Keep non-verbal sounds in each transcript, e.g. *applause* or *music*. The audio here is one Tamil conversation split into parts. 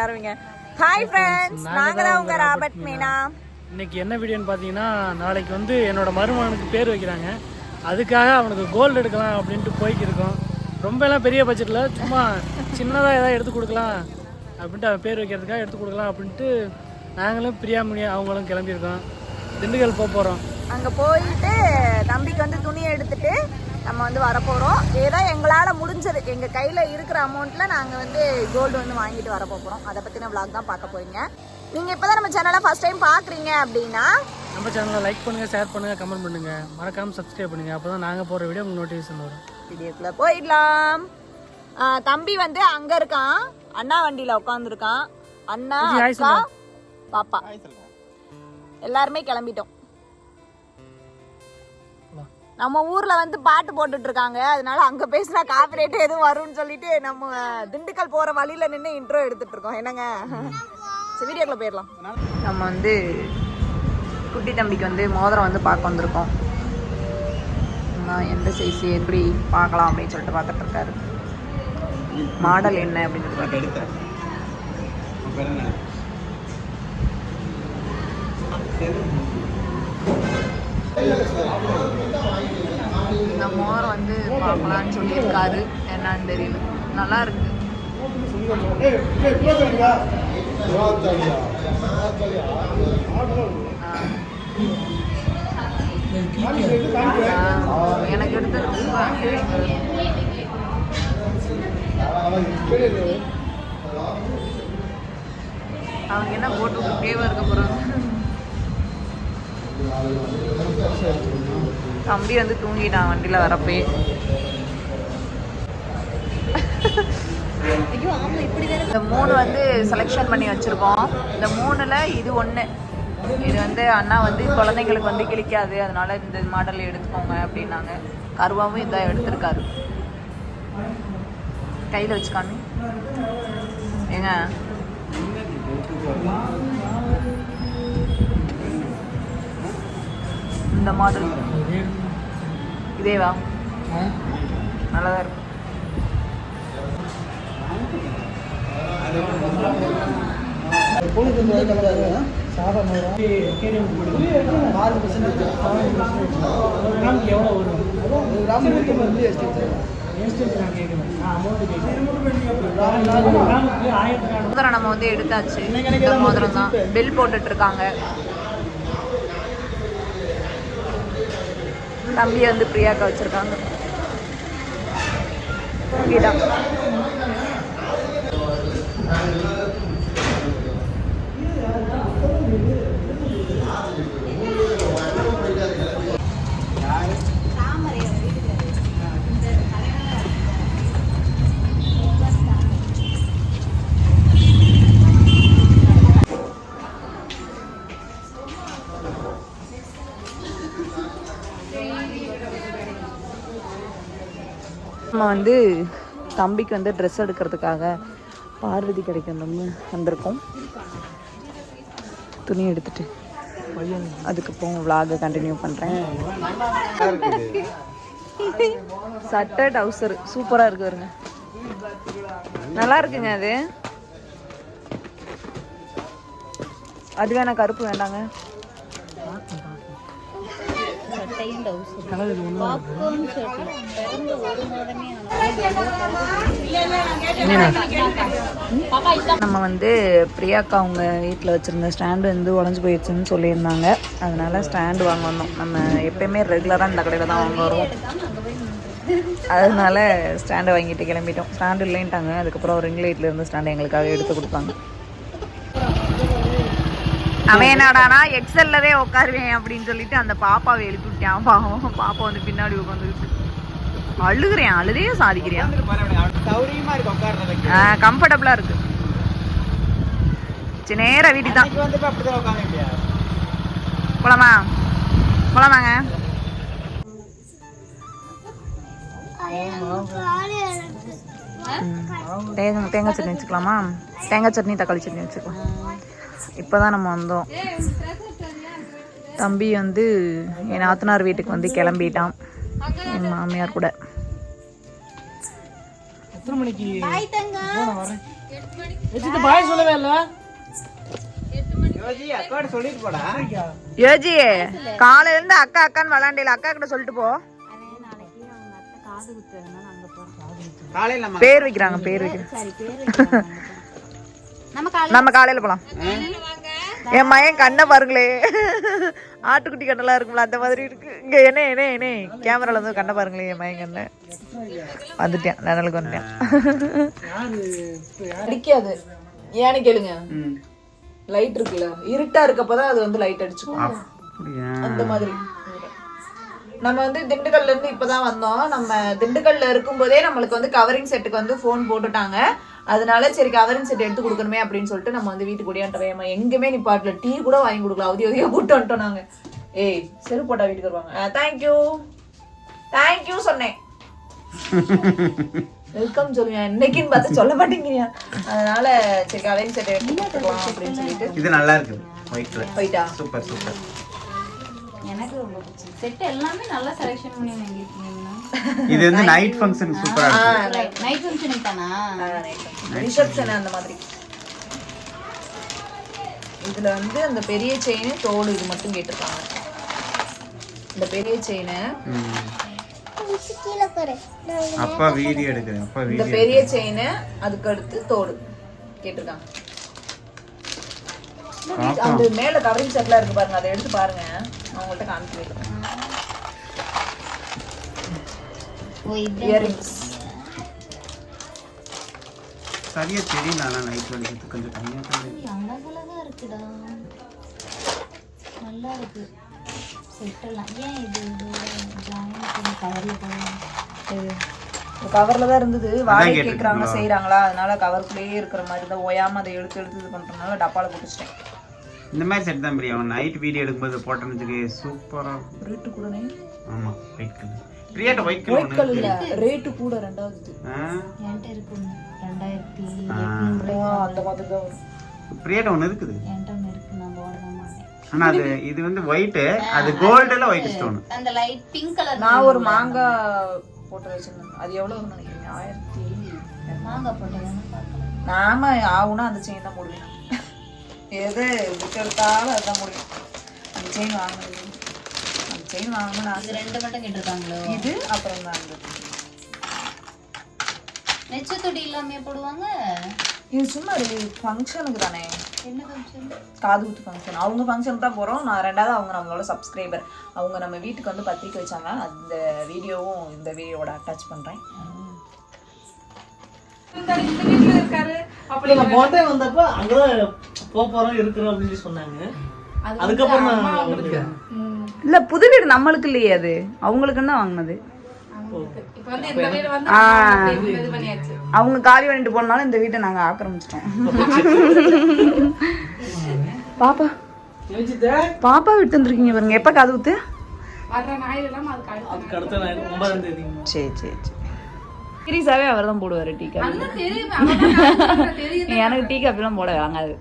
ஆரம்பிங்க ஹாய் ஃப்ரெண்ட்ஸ் நாங்க தான் உங்க ராபர்ட் மீனா இன்னைக்கு என்ன வீடியோன்னு பார்த்தீங்கன்னா நாளைக்கு வந்து என்னோட மருமகனுக்கு பேர் வைக்கிறாங்க. அதுக்காக அவனுக்கு கோல்டு எடுக்கலாம் அப்படின்ட்டு போய்க்கிருக்கோம் ரொம்ப எல்லாம் பெரிய பட்ஜெட்டில் சும்மா சின்னதாக ஏதாவது எடுத்து கொடுக்கலாம் அப்படின்ட்டு அவன் பேர் வைக்கிறதுக்காக எடுத்து கொடுக்கலாம் அப்படின்ட்டு நாங்களும் பிரியா முனியா அவங்களும் கிளம்பியிருக்கோம். திண்டுக்கல் போக போகிறோம் அங்க போயிட்டு தம்பிக்கு வந்து துணியை எடுத்துட்டு நம்ம வந்து வரப்போறோம். ஏதோ எங்களால முடிஞ்சது. எங்க கையில இருக்கிற அமௌண்ட்ல நாங்க வந்து கோல்டு வந்து வாங்கிட்டு வர போறோம் அதை பத்தின vlog தான் பார்க்க போறீங்க. நீங்க இப்பதான் நம்ம சேனலை ஃபர்ஸ்ட் டைம் பாக்குறீங்க அப்படின்னா நம்ம சேனலை லைக் பண்ணுங்கள் ஷேர் பண்ணுங்கள் கமெண்ட் பண்ணுங்கள் மறக்காமல் சப்ஸ்கிரைப் பண்ணுங்கள் அப்போ தான் நாங்கள் போகிற வீடியோ உங்களுக்கு நோட்டிஃபிகேஷன் வரும். வீடியோக்குள்ள போயிடலாம். தம்பி வந்து அங்க இருக்கான். அண்ணா வண்டியில உட்காந்துருக்கான் அண்ணா பாப்பா. எல்லாருமே கிளம்பிட்டோம். நம்ம ஊர்ல வந்து பாட்டு போட்டுட்டு இருக்காங்க அதனால அங்க பேசினா காப்பிரைட் எதுவும் வரும்னு சொல்லிட்டு நம்ம திண்டுக்கல் போற வழியில நின்று இன்ட்ரோ எடுத்துட்டு இருக்கோம் என்னங்க? சரி வீடியோக்குள்ள போயிடலாம். நம்ம வந்து குட்டி தம்பிக்கு வந்து மோதிரம் வந்து பார்க்க வந்திருக்கோம். நான் எந்த சைஸ் எப்படி பார்க்கலாம் அப்படின்னு சொல்லிட்டு பார்த்துட்டு இருக்காரு. மாடல் என்ன அப்படின்னு சொல்லிட்டு இந்த மோர் வந்து பார்க்கலான்னு சொல்லியிருக்காரு. என்னன்னு தெரியல. நல்லா இருக்கு எனக்கு எடுத்து அவங்க என்ன போட்டு விட்டுட்டே இருக்க போறாங்க? தம்பி வந்து தூங்கிட்டான் வண்டியில வரப்பே. இந்த மூணு வந்து செலெக்ஷன் பண்ணி வச்சிருக்கோம். இந்த மூணுல இது ஒண்ணு. இது வந்து அண்ணா வந்து குழந்தைங்களுக்கு வந்து கிழிக்காது அதனால இந்த மாடல் எடுத்துக்கோங்க அப்படின்னாங்க. கருவாவும் இதான் எடுத்திருக்காரு. கையில வச்சுக்காமி. ஏங்க? இந்த மாடல் இதேவா? இருக்கும் ஆயிரத்தி நானூறு மோதிரம் நம்ம வந்து எடுத்தாச்சு. இந்த மோதிரம் தான். பில் போட்டுட்டு இருக்காங்க. தம்பியை வந்து பிரியாக்கா வச்சிருக்காங்க தூங்கிட்டான். நான் வந்து தம்பிக்கு வந்து ட்ரெஸ் எடுக்கிறதுக்காக பார்வதி கிடைக்கணும்னு வந்திருக்கோம். துணி எடுத்துட்டு அதுக்கப்புறம் விலாகை கண்டினியூ பண்ணுறேன் சட்டை டவுசர் சூப்பராக இருக்கு வருங்க நல்லா இருக்குங்க அது. அது வேணா கருப்பு வேண்டாங்க. நம்ம வந்து பிரியாக்கா அவங்க வீட்டில் வச்சுருந்த ஸ்டாண்டு வந்து உடஞ்சி போயிடுச்சுன்னு சொல்லியிருந்தாங்க அதனால ஸ்டாண்டு வாங்க வந்தோம் நம்ம எப்பயுமே ரெகுலராக இந்த கடையில் தான் வாங்க வருவோம் அதனால ஸ்டாண்டை வாங்கிட்டு கிளம்பிட்டோம் ஸ்டாண்டு இல்லைன்ட்டாங்க அதுக்கப்புறம் ரிங் லைட்ல இருந்து ஸ்டாண்டை எங்களுக்காக எடுத்து கொடுத்தாங்க அவன் என்னடானா எக்ஸல்லவே உட்காருவேன் அப்படின்னு சொல்லிட்டு அந்த பாப்பாவை எழுப்பி விட்டான். பாவம் பாப்பா வந்து பின்னாடி உட்காந்துருக்கு அழுகுறேன் அழுதே சாதிக்கிறேன். சௌரியமா இருக்கு. சரி வீட்டுக்கு தான். போலாமா? போலாமாங்க? தேங்காய் சட்னி வச்சுக்கலாமா? தேங்காய் சட்னி தக்காளி சட்னி வச்சுக்கலாம். இப்போ தான் நம்ம வந்தோம். தம்பி வந்து என் நாத்தனார் வீட்டுக்கு வந்து கிளம்பிட்டான். என் மாமியார் கூட. யோஜி காலையில இருந்து அக்கா அக்கான்னு விளாண்டில. அக்கா கிட்ட சொல்லிட்டு போ. பேர் வைக்கிறாங்க பேர் வைக்கிறாங்க. நம்ம காலையில போலாம். என் மயன் கண்ணை பாருங்களே. ஆட்டுக்குட்டி கண்ணெல்லாம் இருக்கும்ல அந்த மாதிரி இருக்கு. இங்க என்ன என்ன என்ன. கேமரால வந்து கண்ணை பாருங்களே என் மயன் கண்ணை. வந்துட்டேன். நிழலுக்கு வந்துட்டேன் அடிக்காது ஏன்னு கேளுங்க. லைட் இருக்குல்ல. இருட்டா இருக்கப்பதான் அது வந்து லைட் அடிச்சுக்கும். அந்த மாதிரி. நம்ம வந்து திண்டுக்கல்ல இருந்து இப்பதான் வந்தோம். நம்ம திண்டுக்கல்ல இருக்கும்போதே நம்மளுக்கு வந்து கவரிங் செட்டுக்கு வந்து ஃபோன் போட்டுட்டாங்க. அதனால சரி கவரிங் செட் எடுத்து கொடுக்கணுமே அப்படின்னு சொல்லிட்டு நம்ம வந்து வீட்டுக்கு ஓடியாண்டோம் எங்குமே நிப்பாட்டல. டீ கூட வாங்கி கொடுக்கல. அவதி அவதியா போட்டு வந்துட்டோம் நாங்க. ஏய் செரு போட்டா வீட்டுக்கு வருவாங்க. தேங்க்யூ தேங்க்யூ சொன்னேன். *laughs* வெல்கம் சொல்லுங்க. இன்னைக்குன்னு பார்த்து சொல்ல மாட்டேங்கிறீங்க அதனால சரி கவரிங் செட் எடுத்து கொடுத்துக்கலாம் அப்படின்னு சொல்லிட்டு. இது நல்லா இருக்குது. ஒயிட்ல போயிட்டா சூப்பர் சூப்பர் எனக்கு ரொம்ப பிடிச்சது. செட் எல்லாமே நல்லா செலெக்ஷன் பண்ணி வாங்கியிருக்கீங்கன்னா *laughs* இது வந்து நைட் ஃபங்க்ஷன் சூப்பரா இருக்கு நைட் ஃபங்க்ஷனுக்கு தானா? ரிசப்ஷன் அந்த மாதிரி. இதுல வந்து அந்த பெரிய செயின் தோடு இது மட்டும் கேட்டிருக்காங்க. இந்த பெரிய செயின் ம். அப்பா வீடியோ எடுக்கிறேன் அப்பா இந்த வீடியோ பெரிய செயின் அதுக்கு அடுத்து தோடு கேட்டிருக்காங்க. அந்த மேல கவரிங் செட்லாம் இருக்கு பாருங்க அதை எடுத்து பாருங்க. நான் உங்கள்ட்ட காமிச்சு வைக்கிறேன் ஓ இது இயரிங்ஸ் சரியா தெரியல ஆனா நைட் வலிக்கிறது கொஞ்சம் கம்மியா தான் இருக்கு. அழகழகா இருக்குடா. நல்லா இருக்கு. செட் எல்லாம். ஏன் இது ஜாயின் பண்ணி கவரில் தான் இருந்தது. வாடகை கேட்டிருக்கீங்களா? கேக்குறாங்க செய்யறாங்களா அதனால கவருக்குள்ளேயே இருக்கிற மாதிரி தான் ஓயாம அதை எடுத்து எடுத்து இது பண்றதுனால டப்பால போட்டுச்சிட்டேன் இந்த மாதிரி செட் தான் பிரியா. அவன் நைட் வீடியோ எடுக்கும்போது போட்டோன்னு வச்சுக்கே சூப்பரா ரேட்டு கூடனே? ஆமா ஒயிட் கலர் பிரியாட்ட ஒயிட் ஒயிட் கலர் கலர் இல்ல. ரேட்டு கூட ரெண்டாவது. என்கிட்ட இருக்கு. ரெண்டாயிரத்தி அந்த மாதிரி தான் பிரியாட்ட ஒன்று இருக்குது? என்கிட்ட ஒண்ணு இருக்கு. நான் போட மாட்டேன். ஆனா அது இது வந்து ஒயிட் அது கோல்டுல ஒயிட் ஸ்டோன் அந்த லைட் பிங்க் கலர் நான் ஒரு மாங்காய் போட்டு வச்சிருந்தேன். அது எவ்வளவு நினைக்கிறீங்க? ஆயிரத்தி மாங்காய் பார்க்கலாம் நாம ஆகுனா அந்த செயின் தான் போடுவேன். எது விற்கிறதால அதுதான் முடியும் அந்த செயின் வாங்கினது. வாங்கணும்னு ஆசை. இது ரெண்டு மட்டும் கேட்டிருக்காங்களோ? இது அப்புறம் தான். அந்த நெச்சத்தொடி இல்லாமையே போடுவாங்க? இது சும்மா ஒரு ஃபங்க்ஷனுக்கு தானே. என்ன ஃபங்க்ஷன் காது குத்து ஃபங்க்ஷன் அவங்க ஃபங்க்ஷன் தான் போகிறோம் நான் ரெண்டாவது அவங்க நம்மளோட சப்ஸ்கிரைபர் அவங்க நம்ம வீட்டுக்கு வந்து பத்திரிக்கை வச்சாங்க. அந்த வீடியோவும் இந்த வீடியோவோட அட்டாச் பண்ணுறேன் போட்டே வந்தப்ப அங்கதான் போக போறோம் இருக்கிறோம் அப்படின்னு சொல்லி சொன்னாங்க. அதுக்கப்புறம். இல்லை புது வீடு நம்மளுக்கு இல்லையே அது. அவங்களுக்குன்னு தான் வாங்கினது. அவங்க காலி பண்ணிட்டு போனாலும் இந்த வீட்டை நாங்கள் ஆக்கிரமிச்சிட்டோம். பாப்பா. பாப்பா விட்டு வந்துருக்கீங்க பாருங்க. எப்போ காது குத்து அதுக்கு அடுத்த நாள் ஒன்பதாம் தேதி. சரி சரி சரி. சீரியஸாகவே அவர் தான் போடுவார் டீ காஃபி. எனக்கு டீ காஃபிலாம் போட வாங்காது.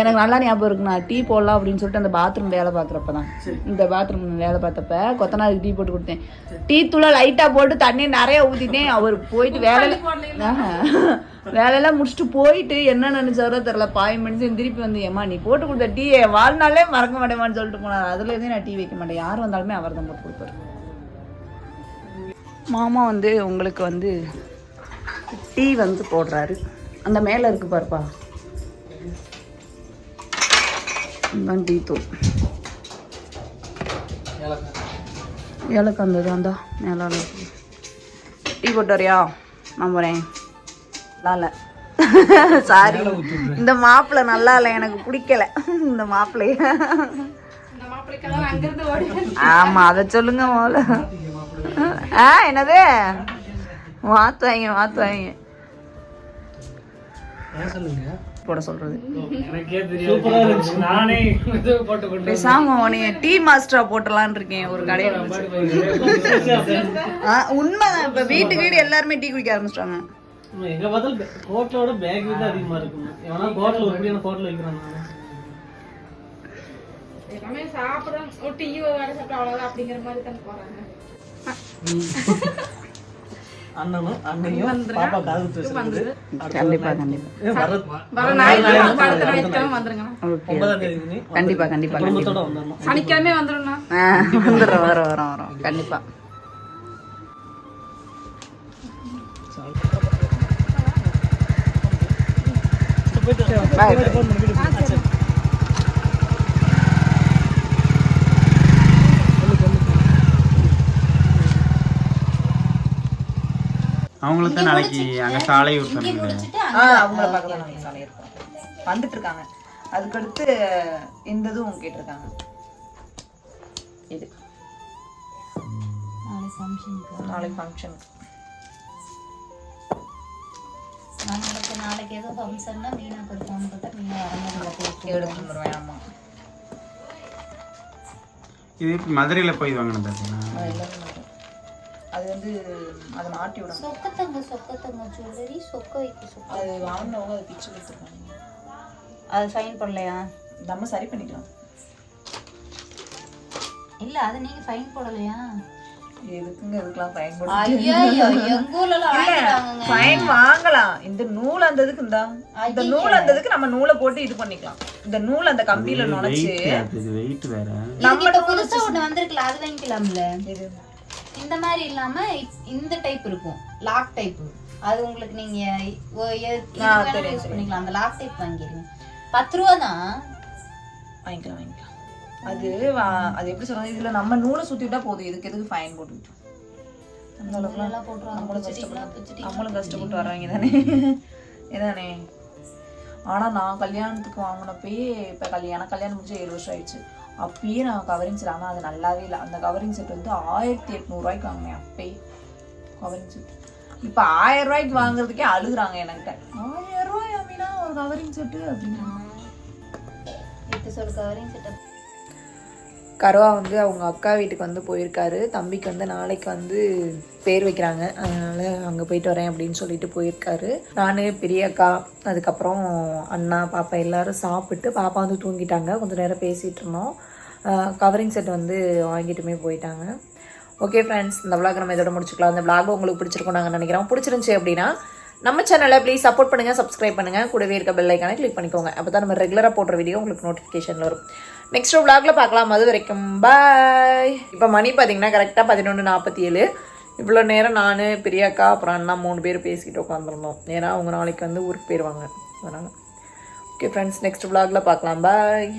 எனக்கு நல்லா ஞாபகம் இருக்கு நான் டீ போடலாம் அப்படின்னு சொல்லிட்டு அந்த பாத்ரூம் வேலை பார்க்குறப்ப தான் இந்த பாத்ரூம் வேலை பார்த்தப்ப கொத்தனாருக்கு டீ போட்டு கொடுத்தேன். டீ தூளை லைட்டாக போட்டு தண்ணி நிறைய ஊற்றிட்டேன் அவர் போயிட்டு வேலை. வேலையெல்லாம் முடிச்சுட்டு போயிட்டு என்ன நினைச்சாரோ தெரில பாய் மணிச்சு திருப்பி வந்து ஏமா நீ போட்டு கொடுத்த டீ வாழ்நாளே மறக்க மாட்டேமான்னு சொல்லிட்டு போனார். அதுலேருந்தே நான் டீ வைக்க மாட்டேன். யார் வந்தாலுமே அவர் தான் போட்டு கொடுப்பாரு. மாமா வந்து உங்களுக்கு வந்து டீ வந்து போடுறாரு. அந்த மேலே இருக்கு பாருப்பா. இதுதான் டீ தூள் ஏலக்காய் அந்த இது மேலே டீ போட்டு வரியா நான் போகிறேன் நல்லா இல்லை. சாரி இந்த மாப்பிள்ளை நல்லா இல்லை எனக்கு பிடிக்கல. இந்த மாப்பிள்ளைய. ஆமா அதை சொல்லுங்க மோல ஆ என்னது? மாத்துவாங்க மாத்துவாங்க ஏன் சொல்லுங்க. போட சொல்றது. எனக்கே தெரியும் சூப்பரா இருந்துச்சு. நானே இது போட்டு கொண்டு பேசாம உனைய டீ மாஸ்டரா போட்டலாம்னு இருக்கேன் ஒரு கடையில உண்மைதான். இப்ப வீட்டுக்கு வீடு எல்லாருமே டீ குடிக்க ஆரம்பிச்சிட்டாங்க. ஆமா, எங்க பார்த்தாலும் கோட்டலோட பேக் தான் அதிகமா இருக்கும். எவனா கோட்டில் உருப்படியான கோட்டில் வைக்கிறான் நானு. எல்லாமே சாப்பிடுறோம் ஒரு டீ வடை சாப்பிட்டு அவ்வளோதான் அப்படிங்கிற மாதிரி தான் போறாங்க. அண்ணனும் அண்ணையும் பாப்பா காது குத்து வச்சிருக்குது. கண்டிப்பா கண்டிப்பா. கண்டிப்பா கண்டிப்பா குடும்பத்தோட வந்துடணும் சனிக்கிழமை வந்துடும்ண்ணா வந்துடுறோம் வரோம் வரோம் வரோம். கண்டிப்பா ஃபோன் பண்ணி வீட்டுக்கு போ. சரி. அவங்களுக்கு தான் நாளைக்கு அங்கே சாலை முடிச்சுட்டு ஆ அவங்கள பார்க்க தான் நாங்கள் சாலை இருக்கோம். வந்துட்டு இருக்காங்க அதுக்கடுத்து இந்த இதுவும் கேட்டிருக்காங்க. இது. நாளைக்கு ஃபங்க்ஷனுக்கு நாளைக்கு ஃபங்க்ஷன் நாளைக்கு நாளைக்கு ஏதோ ஃபங்க்ஷன்னா மீனாக்கு ஒரு ஃபோன் போட்டால் மீனா வரணும் போயிட்டு எடுத்து வந்துடுவேன் ஆமாம் இது மதுரையில் போய் வாங்கினது பார்த்தீங்கன்னா அது வந்து அதை மாட்டி விடணும். சொக்கத்தங்க சொக்கத்தங்க ஜுவல்லரி சொக்க வைக்க சொக்க. அது வாங்கினவங்க அதை பிச்சு கொடுத்துருக்காங்க. அது ஃபைன் பண்ணலையா? நம்ம சரி பண்ணிக்கலாம். இல்ல அது நீங்க ஃபைன் போடலையா? எதுக்குங்க இதுக்கெல்லாம் ஃபைன் போட ஐயோ எங்க ஊர்ல வாங்கிட்டாங்க ஃபைன் வாங்கலாம். இந்த நூல் அந்த இதுக்கு இந்தா. இந்த நூல் அந்த இதுக்கு நம்ம நூலை போட்டு இது பண்ணிக்கலாம். இந்த நூல் அந்த கம்பியில நுழைச்சு இது வெயிட் வேற நம்ம புதுசா ஒண்ணு வந்திருக்குல அது வாங்கிக்கலாம்ல? இது இந்த மாதிரி இல்லாம இந்த டைப் இருக்கும். லாக் டைப் அது உங்களுக்கு நீங்க யூஸ் பண்ணிக்கலாம். அந்த லாக் டைப் வாங்கிருங்க பத்து ரூபா தான். வாங்கிக்கலாம் வாங்கிக்கலாம். அது அது எப்படி சொல்றது? இதுல நம்ம நூலை சுத்தி விட்டா போதும். இதுக்கு எதுக்கு ஃபைன் போட்டுக்கிட்டோம் அந்த அளவுக்குலாம் நம்மளும் கஷ்டப்பட்டு? நம்மளும் கஷ்டப்பட்டு வர்றவங்க தானே இதானே? ஆனா நான் கல்யாணத்துக்கு வாங்கினப்பயே இப்ப கல்யாணம் கல்யாணம் முடிஞ்சு ஏழு வருஷம் ஆயிடுச்சு. அப்பயே நான் கவரிங் செட் ஆனால் அது நல்லாவே இல்லை. அந்த கவரிங் செட் வந்து ஆயிரத்தி எட்நூறுவாய்க்கு வாங்கினேன் அப்பயே. கவரிங் செட் இப்போ ஆயிரம் ரூபாய்க்கு வாங்குறதுக்கே அழுகுறாங்க என்கிட்ட. ஆயிரம் ரூபாய் அப்படின்னா ஒரு கவரிங் செட்டு அப்படின்னா இது சொல்லு கவரிங் செட்டப் கரோவா வந்து அவங்க அக்கா வீட்டுக்கு வந்து போயிருக்காரு. தம்பிக்கு வந்து நாளைக்கு வந்து பேர் வைக்கிறாங்க. அதனால அங்கே போயிட்டு வரேன் அப்படின்னு சொல்லிட்டு போயிருக்காரு. நான் பெரிய அக்கா அதுக்கப்புறம் அண்ணா பாப்பா எல்லாரும் சாப்பிட்டு பாப்பா வந்து தூங்கிட்டாங்க. கொஞ்சம் நேரம் பேசிகிட்டு இருந்தோம். கவரிங் செட் வந்து வாங்கிட்டுமே போயிட்டாங்க. ஓகே ஃப்ரெண்ட்ஸ் இந்த விளாக் நம்ம இதோட முடிச்சுக்கலாம். இந்த விளாக் உங்களுக்கு பிடிச்சிருக்கும் நாங்கள் நினைக்கிறோம். பிடிச்சிருந்துச்சி அப்படின்னா நம்ம சேனலை ப்ளீஸ் சப்போர்ட் பண்ணுங்கள் சப்ஸ்கிரைப் பண்ணுங்கள் கூடவே இருக்க பெல் ஐக்கானை கிளிக் பண்ணிக்கோங்க. அப்போ தான் நம்ம ரெகுலராக போடுற வீடியோ உங்களுக்கு நோட்டிஃபிகேஷன் வரும். நெக்ஸ்ட் விளாகில் பார்க்கலாம். அது வரைக்கும் பாய் இப்போ மணி பார்த்தீங்கன்னா கரெக்டாக பதினொன்று நாற்பத்தி ஏழு இவ்வளோ நேரம் நான் பிரியாக்கா அப்புறம் அண்ணா மூணு பேர் பேசிக்கிட்டு உட்காந்துருந்தோம் ஏன்னா அவங்க நாளைக்கு வந்து ஊருக்கு போயிடுவாங்க அதனால். ஓகே ஃப்ரெண்ட்ஸ் நெக்ஸ்ட் விளாகில் பார்க்கலாம். பாய்